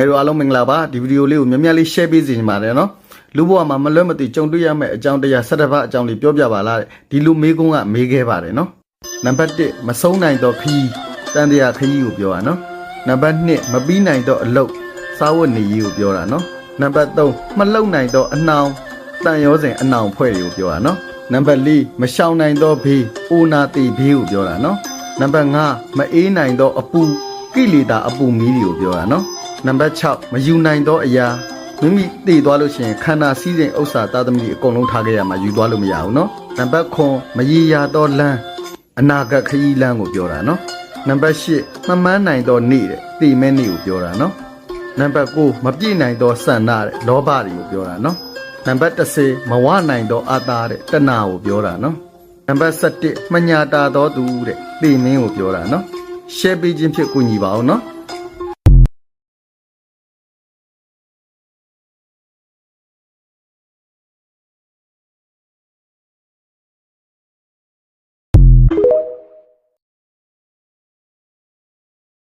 ငယ်တို့အားလုံးမင်္ဂလာပါဒီဗီဒီယိုလေးကိုမြတ်မြတ်လေး share ပေးစီချင်ပါတယ်နော်လူဘဝမှာမလွတ်မသွေကြုံတွေ့ရမယ့်အကြောင်းတရား၁၁ပါးအကြောင်းလေးပြောပြပါလားတဲ့ဒီလူမေးခွန်းကမေးခဲ့ပါတယ်နော်နံပါတ်1မဆုံးနိုင်တော့ခီးတန်တရားခီးကိုပြောတာနော်နံပါတ်2မပြီးနိုင်တော့အလုတ်စားဝတ်နေရေးကိုပြောတာနော်နံပါတ်3မလုံနိုင်တော့အနှောင်တန်ရောစဉ်အနှောင်ဖွဲ့တွေကိုပြောတာနော်နံပါတ်4မရှောင်နိုင်တော့ဘေးအိုနာတီဘေးကိုပြောတာနော်နံပါတ်5မအေးနိုင်တော့အပူကိလေသာအပူမီးတွေကိုပြောတာနော် နံပါတ်6မယူနိုင်သောအရာမိမိတည်သွားလို့ရှိရင်ခန္ဓာစည်းစိမ်ဥစ္စာသာသမီအကုန်လုံးထားခဲ့ရမှာယူသွားလို့မရဘူးเนาะနံပါတ်9မရေရာသောလမ်းအနာဂတ်ခရီးလမ်းကိုပြောတာเนาะနံပါတ်10မမှန်းနိုင်သောနေ့တဲ့တည်မဲ့နေ့ကိုပြောတာเนาะနံပါတ်9မပြည့်နိုင်သောစန္ဒတဲ့လောဘတွေကိုပြောတာเนาะနံပါတ်10မဝနိုင်သောအာသာတဲ့တဏှာကိုပြောတာเนาะနံပါတ်17မညာတာသောသူတဲ့တည်မင်းကိုပြောတာเนาะရှယ်ပေးခြင်းဖြစ်ကူညီပါအောင်เนาะ